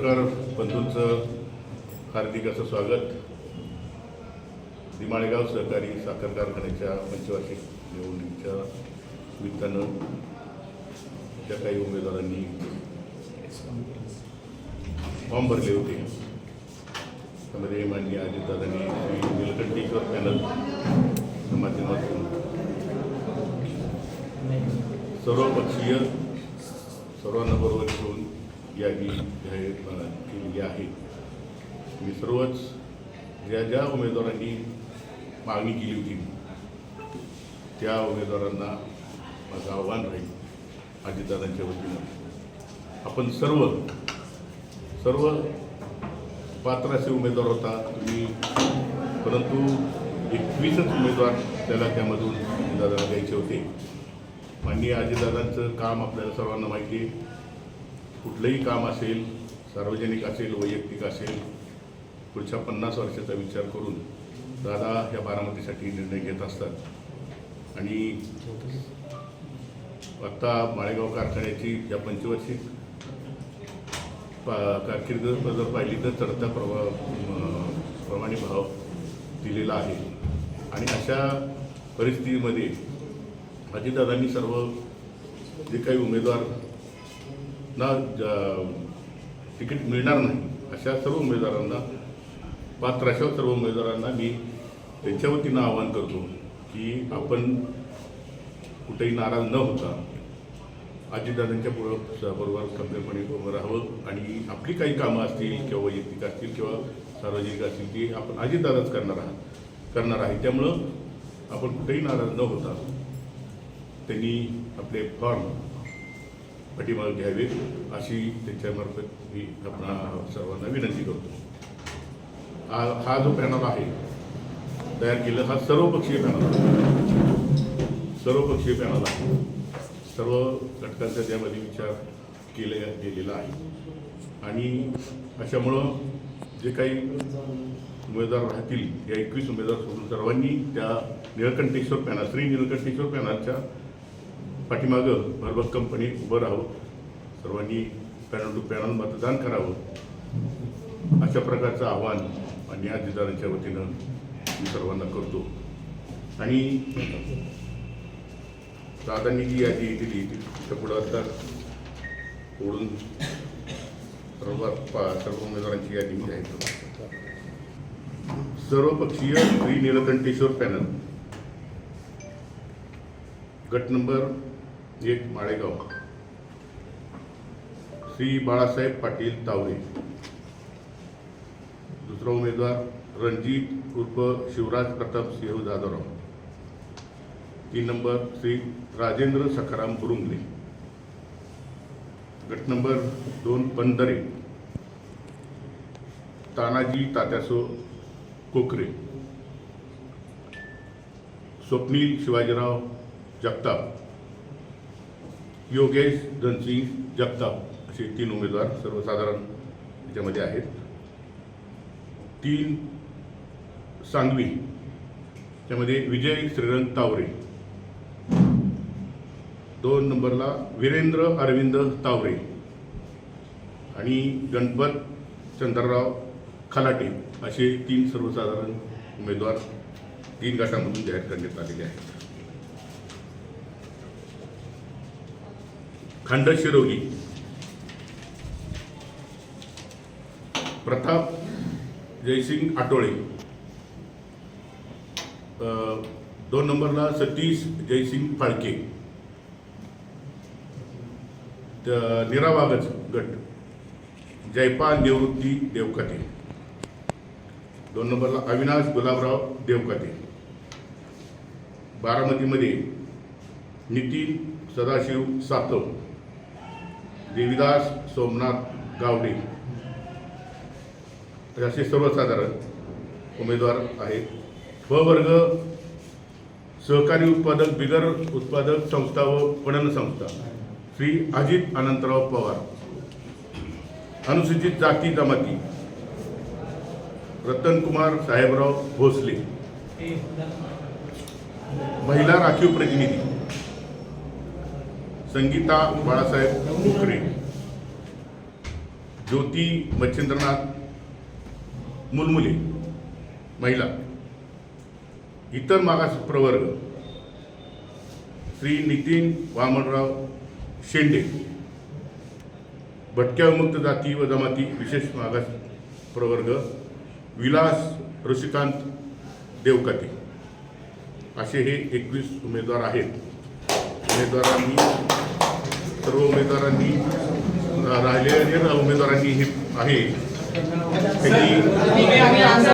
पत्रकार बंधूंचं हार्दिक असं स्वागत. दिमाळेगाव सहकारी साखर कारखान्याच्या पंचवार्षिक निवडणुकीच्या निमित्तानं ज्या काही उमेदवारांनी फॉर्म भरले होते त्यामध्ये माननीय अजितदादांनी श्री निलकंठेश्वर पॅनल माध्यमातून सर्वपक्षीय सर्वांना बरोबर घेऊन यादी जाहीर केलेली आहे. मी सर्वच ज्या ज्या उमेदवारांनी मागणी केली होती त्या उमेदवारांना माझं आव्हान राहील अजितदादांच्या वतीनं. आपण सर्व सर्व पात्र असे उमेदवार होता तुम्ही परंतु एकवीसच उमेदवार त्याला त्यामधून दादाला द्यायचे होते. माननीय अजितदादांचं काम आपल्याला सर्वांना माहिती आहे. कुठलंही काम असेल सार्वजनिक असेल वैयक्तिक असेल पुढच्या पन्नास वर्षाचा विचार करून दादा ह्या बारामतीसाठी निर्णय घेत असतात. आणि आत्ता माळेगाव कारखान्याची या पंचवार्षिक पा कारकीर्द जर पाहिली तर चढता प्रभाव प्रमाणे भाव दिलेला आहे. आणि अशा परिस्थितीमध्ये अजितदादांनी सर्व जे काही उमेदवार तिकीट मिळणार नाही. अशा सर्व उमेदवारांना पात्र अशा सर्व उमेदवारांना मी त्यांच्या वतीनं आवाहन करतो की आपण कुठेही नाराज न होता अजितदादांच्या पुढं बरोबर खंबीरपणे उभं राहावं आणि आपली काही कामं असतील किंवा वैयक्तिक असतील किंवा सार्वजनिक असतील ती आपण अजितदादाच करणार आहात करणार आहे. त्यामुळं आपण कुठेही नाराज न होता त्यांनी आपले फॉर्म पाठीमागे घ्यावे अशी त्यांच्यामार्फत मी आपणा सर्वांना विनंती करतो. हा हा जो पॅनल आहे तयार केलं हा सर्वपक्षीय पॅनल आहे. सर्वपक्षीय पॅनल आहे. सर्व घटकांचा त्यामध्ये विचार केले गेलेला आहे. आणि अशामुळं जे काही उमेदवार राहतील या एकवीस उमेदवार सोडून सर्वांनी त्या निळकंठेश्वर पॅनल श्री निळकंठेश्वर पॅनलच्या पाठीमागं भरभक्कमपणे उभं राहावं. सर्वांनी पॅनल टू पॅनल मतदान करावं. अशा प्रकारचं आव्हान आणि अधिदारांच्या वतीनं मी सर्वांना करतो. आणि दादांनी जी यादी दिली त्या पुढं आता ओढून सर्व पा- सर्व उमेदवारांची यादी मी जाहीर करतो. सर्वपक्षीय श्री नीलकंठेश्वर पॅनल. गट नंबर एक माळेगाव. श्री बाळासाहेब पाटील तावरे दुसरा उमेदवार रणजित उर्फ शिवराज प्रताप सिंह जाधवराव. तीन नंबर श्री राजेंद्र सखाराम बुरुंगले. गट नंबर दोन पंधरे. तानाजी तात्यासो कोकरे. स्वप्नील शिवाजीराव जगताप. योगेश धनसिंग जगताप असे तीन उमेदवार सर्वसाधारण याच्यामध्ये आहेत. तीन सांगवी त्यामध्ये विजय श्रीरंग तावरे. दोन नंबरला वीरेंद्र अरविंद तावरे आणि गणपत चंद्रराव खलाटे असे तीन सर्वसाधारण उमेदवार तीन गटामधून जाहीर करण्यात आलेले आहेत. खंड शिरोगी प्रताप जयसिंग आटोळे. दोन नंबरला सतीश जयसिंग फाळके. निरावागज गट. जयपाल निवृत्ती देवकाते दोन नंबरला अविनाश गुलाबराव देवकाते बारामतीमध्ये नितीन सदाशिव सातव. देविदास सोमनाथ गावडे. असे सर्वसाधारण उमेदवार आहेत. ब वर्ग सहकारी उत्पादक बिगर उत्पादक संस्था व पणन संस्था. श्री अजित अनंतराव पवार. अनुसूचित जाती जमाती. रतनकुमार साहेबराव भोसले. महिला राखीव प्रतिनिधी. संगीता बाळासाहेब कुकरे ज्योती मच्छिंद्रनाथ मुलमुले महिला इतर मागास प्रवर्ग श्री नितीन वामनराव शेंडे भटक्या विमुक्त जाती व जमाती विशेष मागास प्रवर्ग विलास ऋषिकांत देवकाते असे हे एकवीस उमेदवार आहेत. उमेदवारांनी सर्व उमेदवारांनी राहिले उमेदवारांनी हे आहे. त्यांनी